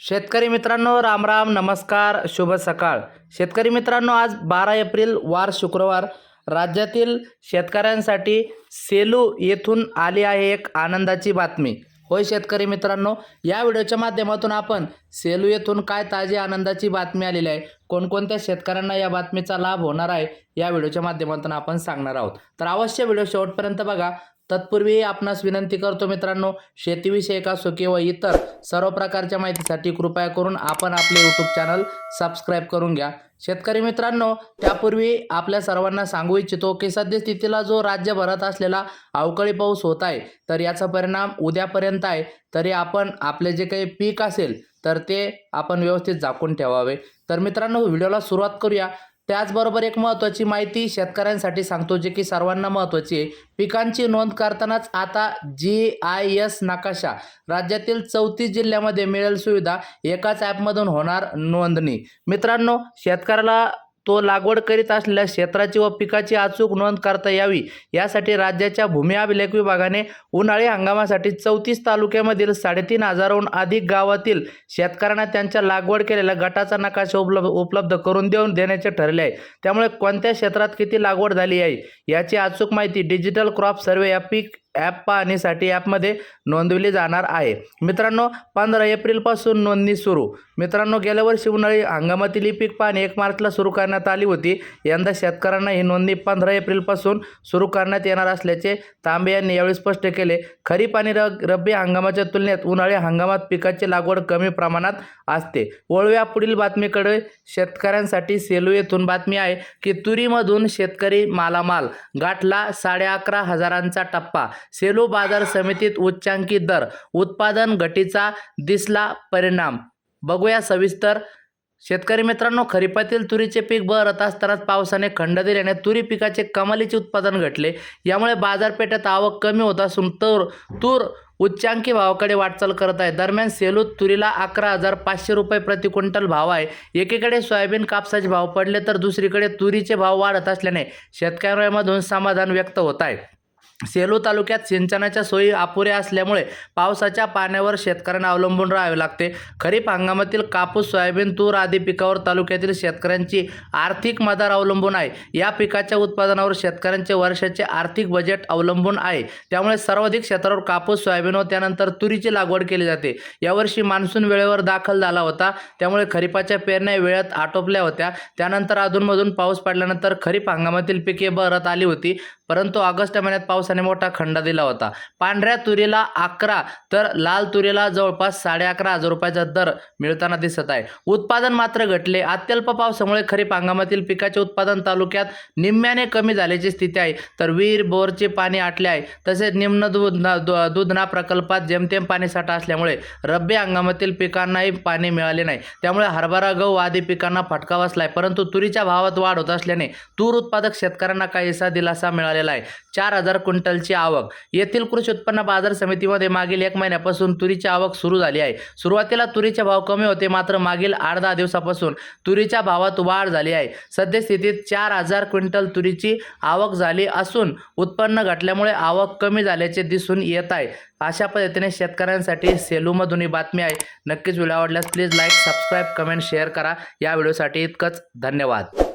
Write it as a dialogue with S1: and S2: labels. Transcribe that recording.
S1: शेतकरी मित्रांनो रामराम नमस्कार शुभ सकाळ. शेतकरी मित्रांनो आज बारा एप्रिल वार शुक्रवार. राज्यातील शेतकऱ्यांसाठी सेलू येथून आली आहे एक आनंदाची बातमी. होय शेतकरी मित्रांनो या व्हिडिओच्या माध्यमातून आपण सेलू येथून काय ताजी आनंदाची बातमी आलेली आहे कोणकोणत्या शेतकऱ्यांना या बातमीचा लाभ होणार आहे या व्हिडिओच्या माध्यमातून आपण सांगणार आहोत. तर अवश्य व्हिडिओ शेवटपर्यंत बघा. तत्पूर्वी आपणास विनंती करतो मित्रांनो शेतीविषयक असो किंवा इतर सर्व प्रकारच्या माहितीसाठी कृपया करून आपण आपले यूट्यूब चॅनल सबस्क्राईब करून घ्या. शेतकरी मित्रांनो त्यापूर्वी आपल्या सर्वांना सांगू इच्छितो की सद्यस्थितीला जो राज्यभरात असलेला अवकाळी पाऊस होत आहे तर याचा परिणाम उद्यापर्यंत आहे. तरी आपण आपले जे काही पीक असेल तर ते आपण व्यवस्थित झाकून ठेवावे. तर मित्रांनो व्हिडिओला सुरुवात करूया. त्याचबरोबर एक महत्त्वाची माहिती शेतकऱ्यांसाठी सांगतो जे की सर्वांना महत्त्वाची आहे. पिकांची नोंद करतानाच आता जी आय एस नकाशा. राज्यातील चौतीस जिल्ह्यामध्ये मिळेल सुविधा एकाच ॲपमधून होणार नोंदणी. मित्रांनो शेतकऱ्याला तो लागवड करीत असलेल्या क्षेत्राची व पिकाची अचूक नोंद करता यावी. यासाठी राज्याच्या भूमी अभिलेख विभागाने उन्हाळी हंगामासाठी चौतीस तालुक्यामधील साडेतीन हजारहून अधिक गावातील शेतकऱ्यांना त्यांच्या लागवड केलेल्या गटाचा नकाशा उपलब्ध उपलब्ध करून देऊन देण्याचे ठरले आहे. त्यामुळे कोणत्या क्षेत्रात किती लागवड झाली आहे? याची अचूक माहिती डिजिटल क्रॉप सर्वे या पीक ॲप पाहण्यासाठी ॲपमध्ये नोंदवली जाणार आहे. मित्रांनो पंधरा एप्रिलपासून नोंदणी सुरू. मित्रांनो गेल्या वर्षी उन्हाळी हंगामातील ही पीक पाहणी एक मार्चला सुरू करण्यात आली होती. यंदा शेतकऱ्यांना ही नोंदणी पंधरा एप्रिलपासून सुरू करण्यात येणार असल्याचे तांबे यांनी यावेळी स्पष्ट केले. खरीप आणि र रब्बी हंगामाच्या तुलनेत उन्हाळी हंगामात पिकाची लागवड कमी प्रमाणात असते. वळव्या पुढील बातमीकडे. शेतकऱ्यांसाठी सेलू येथून बातमी आहे की तुरीमधून शेतकरी मालामाल. गाठला साडे अकरा हजारांचा टप्पा. सेलू बाजार समितीत उच्चांकी दर उत्पादन घटीचा दिसला परिणाम. बघूया सविस्तर. शेतकरी मित्रांनो खरीपातील तुरीचे पीक बहरत असतानाच पावसाने खंड दिल्याने तुरी पिकाचे कमालीचे उत्पादन घटले. यामुळे बाजारपेठेत आवक कमी होत असून तर तूर उच्चांकी भावाकडे वाटचाल करत आहे. दरम्यान सेलू तुरीला अकरा हजार पाचशे रुपये प्रति क्विंटल भाव आहे. एकीकडे सोयाबीन कापसाचे भाव पडले तर दुसरीकडे तुरीचे भाव वाढत असल्याने शेतकऱ्यांमधून समाधान व्यक्त होत आहे. सेलू तालुक्यात सिंचनाच्या सोयी अपुऱ्या असल्यामुळे पावसाच्या पाण्यावर शेतकऱ्यांना अवलंबून राहावे लागते. खरीप हंगामातील कापूस सोयाबीन तूर आदी पिकावर तालुक्यातील शेतकऱ्यांची आर्थिक मदार अवलंबून आहे. या पिकाच्या उत्पादनावर शेतकऱ्यांचे वर्षाचे आर्थिक बजेट अवलंबून आहे. त्यामुळे सर्वाधिक क्षेत्रावर कापूस सोयाबीन व त्यानंतर तुरीची लागवड केली जाते. यावर्षी मान्सून वेळेवर दाखल झाला होता. त्यामुळे खरीपाच्या पेरण्या वेळेत आटोपल्या होत्या. त्यानंतर अधूनमधून पाऊस पडल्यानंतर खरीप हंगामातील पिके बहरत आली होती. परंतु ऑगस्ट महिन्यात पावसाने मोठा खंडा दिला होता. पांढऱ्या तुरीला अकरा तर लाल तुरीला जवळपास साडे अकरा हजार रुपयाचा दर मिळताना दिसत आहे. उत्पादन मात्र घटले. अत्यल्प पावसामुळे खरीप हंगामातील पिकाचे उत्पादन तालुक्यात निम्म्याने कमी झाल्याची स्थिती आहे. तर विहीर बोरचे पाणी आटले आहे. तसेच निम्न दूधना दुधना प्रकल्पात जेमतेम पाणीसाठा असल्यामुळे रब्बी हंगामातील पिकांनाही पाणी मिळाले नाही. त्यामुळे हरभरा गहू आदी पिकांना फटका बसलाय. परंतु तुरीच्या भावात वाढ होत असल्याने तूर उत्पादक शेतकऱ्यांना काहीसा दिलासा मिळाला झालेला आहे. चार हजार क्विंटलची आवक. येथील कृषी उत्पन्न बाजार समितीमध्ये मागील एक महिन्यापासून तुरीची आवक सुरू झाली आहे. सुरुवातीला तुरीचे भाव कमी होते मात्र मागील आठ दहा दिवसापासून तुरीच्या भावात वाढ झाली आहे. सद्यस्थितीत चार हजार क्विंटल तुरीची आवक झाली असून उत्पन्न घटल्यामुळे आवक कमी झाल्याचे दिसून येत आहे. अशा पद्धतीने शेतकऱ्यांसाठी सेलूमधून ही बातमी आहे. नक्कीच व्हिडिओ आवडल्यास please like subscribe comment share करा. या व्हिडिओसाठी इतकंच. धन्यवाद.